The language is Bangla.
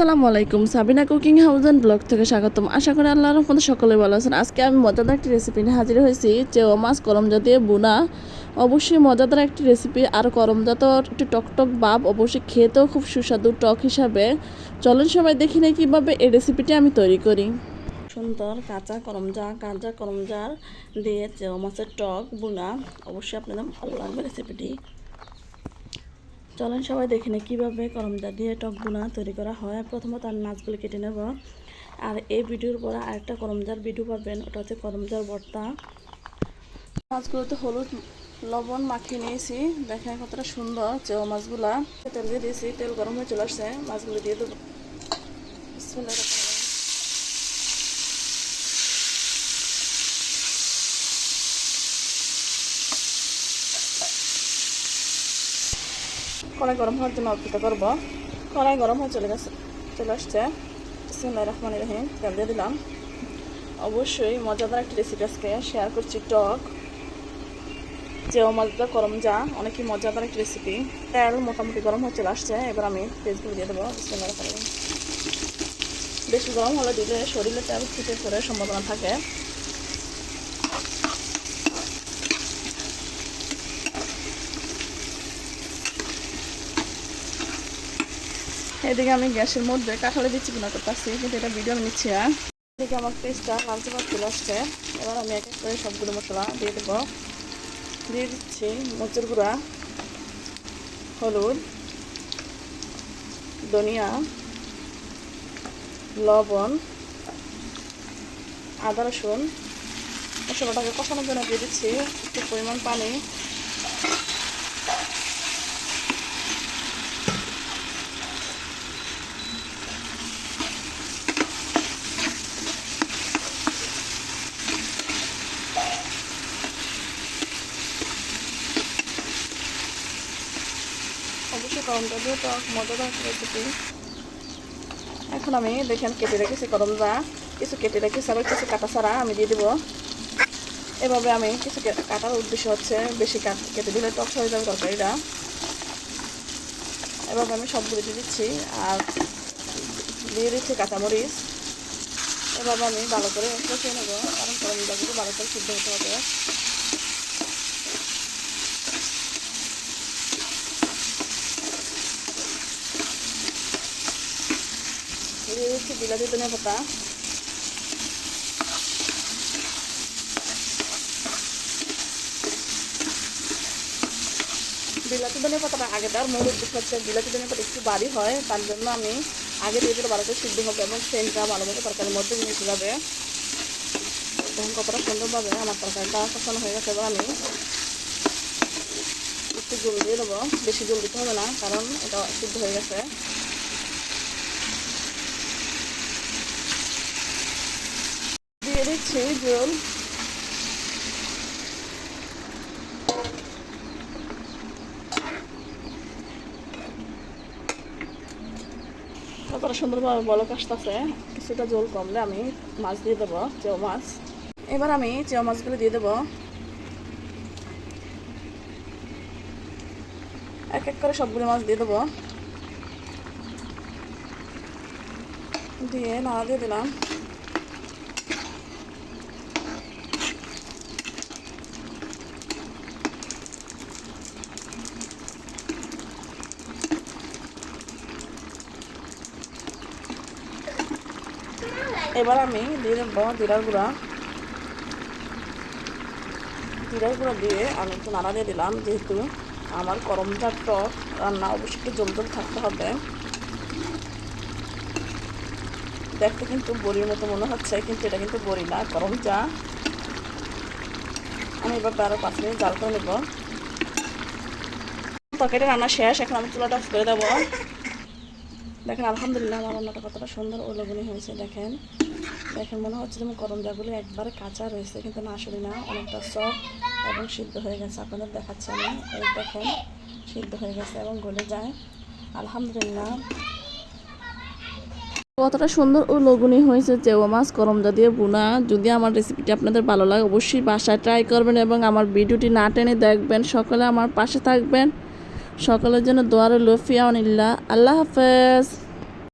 আসসালামু আলাইকুম। Sabina cooking house and blog থেকে স্বাগতম। আশা করি আল্লাহর রহমতে সকলে ভালো আছেন। আজকে আমি মজাদার একটি রেসিপি নিয়ে হাজির হয়েছি চেও মাছ করমজা দিয়ে বুনা অবশ্যই মজাদার একটি রেসিপি আর করমজা তো একটু টকটক বাপ অবশ্যই খেতেও খুব সুস্বাদু টক হিসাবে। চলেন সবাই দেখি না কীভাবে এই রেসিপিটি আমি তৈরি করি। সুন্দর কাঁচা করমজা কাঁচা করমজার দিয়ে চেও মাছের টক বুনা অবশ্যই আপনাদের ভালো লাগবে রেসিপিটি চলেন সবাই দেখে নিই কীভাবে করমজা দিয়ে টক তৈরি করা হয়। প্রথমত আমি মাছগুলো কেটে নেব। আর এই ভিডিওর পরে আরেকটা করমজার ভিডিও পাবেন। ওটা হচ্ছে করমজার ভর্তা মাছগুলোতে হলুদ, লবণ মাখিয়ে নিয়েছি। দেখেন কতটা সুন্দর চেও মাছগুলা। তেল দিয়ে দিয়েছি। তেল গরম হয়ে চলে আসছে। মাছগুলো দিয়ে দেবো। কড়াই গরম হওয়ার জন্য অপেক্ষা করব। কড়াই গরম হয়ে চলে গেছে, চলে আসছে। বিসমিল্লাহির রহমানির রহিম, তেল দিয়ে দিলাম। অবশ্যই মজাদার একটা রেসিপি আজকে শেয়ার করছি টক। যে ও মজাদার গরম যা, অনেকই মজাদার একটা রেসিপি তেল মোটামুটি গরম হয়ে চলে আসছে, এবার আমি পেঁয়াজগুলো দিয়ে দেবো। বিসমিল্লাহির রহমানির রহিম। বেশি গরম হলে দিলে শরীরে তেল ফুটে করে সম্ভাবনা থাকে। এদিকে আমি গ্যাসের মধ্যে কাঁঠালে দিচ্ছি কিনা করতেছি, কিন্তু এটা ভিডিও আমি নিচ্ছি না। এদিকে আমার পেস্টটা লালচে ভাত চলে আসছে। এবার আমি এক এক করে সবগুলো মশলা দিয়ে দেবো। দিয়ে দিচ্ছি মরিচের গুঁড়া, হলুদ, ধনিয়া, লবণ, আদা রসুন। মশলাটাকে কষানোর জন্য দিয়ে দিচ্ছি একটু পরিমাণ পানি। অবশ্যই করমটা দিয়ে তো মজাদার রেসিপি এখন আমি দেখেন কেটে রেখেছি গরম করমজা কিছু কেটে রেখেছি, আবার কিছু কাটা ছাড়া আমি দিয়ে দেবো। এভাবে আমি কিছু কাটার উদ্দেশ্য হচ্ছে বেশি কাট কেটে দিলে টক হয়ে যাবে তরকারিটা। এভাবে আমি সবগুলো দিয়ে দিচ্ছি, আর দিয়ে দিচ্ছি কাঁচামরিচ। এভাবে আমি ভালো করে কষিয়ে নেব, কারণ গরম করমজাগুলো ভালো করে সিদ্ধ হতে হবে দিয়ে দিচ্ছি বিলাতি ধনিয়া পাতা বিলাতি ধনিয়া পাতাটা আগে দেওয়ার মূল উদ্দেশ্য বিলাতি ধনিয়া পাতা একটু বাড়ি হয়, তার জন্য আমি আগে দিয়ে ভালো করে সিদ্ধ হবে এবং সেন্টটা ভালোভাবে তরকারির মধ্যে মিশে যাবে তখন কতটা সুন্দরভাবে আমার তরকারিটা কষানো হয়ে গেছে, এবার আমি একটু জল দিয়ে দেবো। বেশি জল দিতে হবে না, কারণ এটা সিদ্ধ হয়ে গেছে। দিচ্ছি জল কতটা সুন্দরভাবে বলক আসতেছে, কিছুটা জল কমলে আমি মাছ দিয়ে দেবো, চেও মাছ। এবার আমি চেও মাছগুলো দিয়ে দেবো। এক এক করে সবগুলো মাছ দিয়ে দেবো। দিয়ে নাড়া দিয়ে দিলাম। এবার আমি দিয়ে দেবো জিরার গুঁড়া। জিরার গুঁড়া দিয়ে আমি একটু নাড়া দিয়ে দিলাম, যেহেতু আমার করমজার টক রান্না অবশ্যই একটু জল জল থাকতে হবে। দেখতে কিন্তু বড়ির মতো মনে হচ্ছে, কিন্তু এটা কিন্তু বড়ি না করমচা আমি এবার আরও পাঁচ মিনিট জাল করে নেব। তরকারি রান্না শেষ, এখন আমি চুলাটা অফ করে দেবো। দেখেন, আলহামদুলিল্লাহ আমার রান্নাটা কতটা সুন্দর ও লবণী হয়েছে, দেখেন। দেখেন, মনে হচ্ছে যেমন করমজাগুলো একবারে কাঁচা রয়েছে, কিন্তু না, আসলে না, অনেকটা সফট এবং সিদ্ধ হয়ে গেছে। আপনাদের দেখাচ্ছি আমি। এই দেখেন, সিদ্ধ হয়ে গেছে এবং গলে যায়। আলহামদুলিল্লাহ। কতটা সুন্দর ও লগুনি হয়েছে, চেওয়া মাছ করমজা দিয়ে বুনা যদি আমার রেসিপিটি আপনাদের ভালো লাগে, অবশ্যই বাসায় ট্রাই করবেন এবং আমার ভিডিওটি না টেনে দেখবেন। সকলে আমার পাশে থাকবেন। সকলের জন্য দোয়ার লফিয়া আল্লাহ হাফেজ।